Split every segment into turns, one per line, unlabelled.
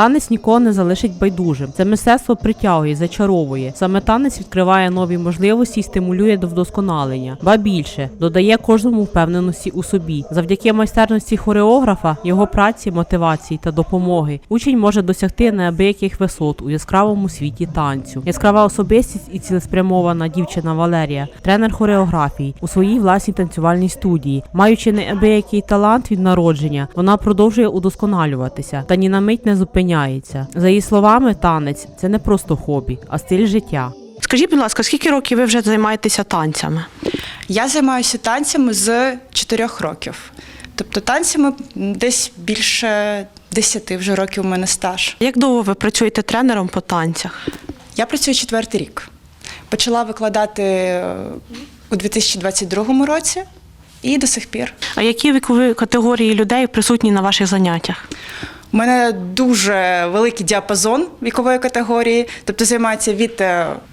Танець нікого не залишить байдужим. Це мистецтво притягує, зачаровує. Саме танець відкриває нові можливості і стимулює до вдосконалення. Ба більше додає кожному впевненості у собі. Завдяки майстерності хореографа, його праці, мотивації та допомоги. Учень може досягти неабияких висот у яскравому світі танцю. Яскрава особистість і цілеспрямована дівчина Валерія, тренер хореографії у своїй власній танцювальній студії. Маючи неабиякий талант від народження, вона продовжує удосконалюватися та ні на мить не зупиняється. За її словами, танець це не просто хобі, а стиль життя.
Скажіть, будь ласка, скільки років ви вже займаєтеся танцями?
Я займаюся танцями з 4 років. Тобто танцями десь більше 10 вже років у мене стаж.
Як довго ви працюєте тренером по танцях?
Я працюю четвертий рік. Почала викладати е, у 2022 році і до сих пір.
А які вікові категорії людей присутні на ваших заняттях?
У мене дуже великий діапазон вікової категорії, тобто займаються від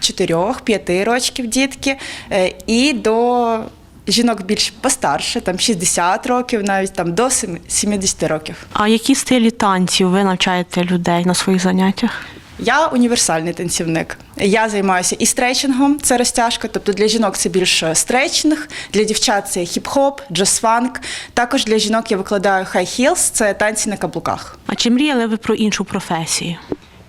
4-5 років дітки е, і до жінок більш постарше, там 60 років, навіть там до сем- 70 років.
А які стилі танців ви навчаєте людей на своїх заняттях?
Я універсальний танцівник. Я займаюся і стрейчингом, це розтяжка. Тобто для жінок це більше стрейчинг, для дівчат це хіп-хоп, джаз-фанк. Також для жінок я викладаю high heels, це танці на каблуках.
А чи мріяли ви про іншу професію?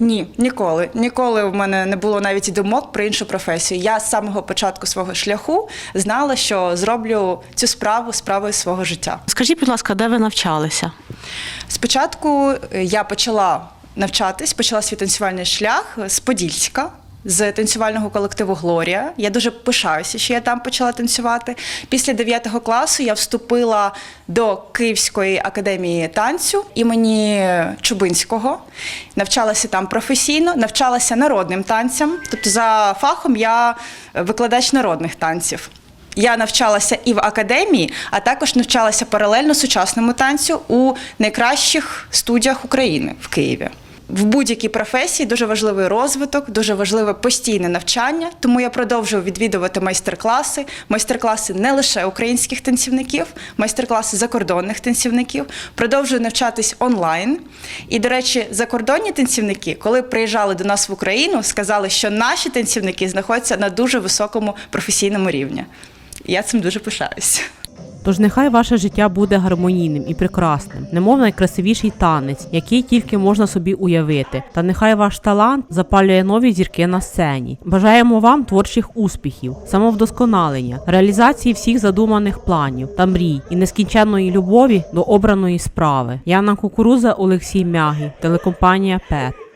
Ні, ніколи. Ніколи в мене не було навіть і думок про іншу професію. Я з самого початку свого шляху знала, що зроблю цю справу справою свого життя.
Скажіть, будь ласка, де ви навчалися?
Спочатку е, я почала навчатись, почала свій танцювальний шлях з Подільська. З танцювального колективу Глорія. Я дуже пишаюся, що я там почала танцювати. Після 9 класу я вступила до Київської академії танцю імені Чубинського. Навчалася там професійно, навчалася народним танцям. Тобто, за фахом я викладач народних танців. Я навчалася і в академії, а також навчалася паралельно сучасному танцю у найкращих студіях України в Києві. В будь-якій професії дуже важливий розвиток, дуже важливе постійне навчання. Тому я продовжую відвідувати майстер-класи. Майстер-класи не лише українських танцівників, майстер-класи закордонних танцівників. Продовжую навчатись онлайн. І, до речі, закордонні танцівники, коли приїжджали до нас в Україну, сказали, що наші танцівники знаходяться на дуже високому професійному рівні. Я цим дуже пишаюся.
Тож нехай ваше життя буде гармонійним і прекрасним, немов найкрасивіший танець, який тільки можна собі уявити. Та нехай ваш талант запалює нові зірки на сцені. Бажаємо вам творчих успіхів, самовдосконалення, реалізації всіх задуманих планів та мрій і нескінченної любові до обраної справи. Яна Кукуруза, Олексій Мягі, телекомпанія ПЕТ.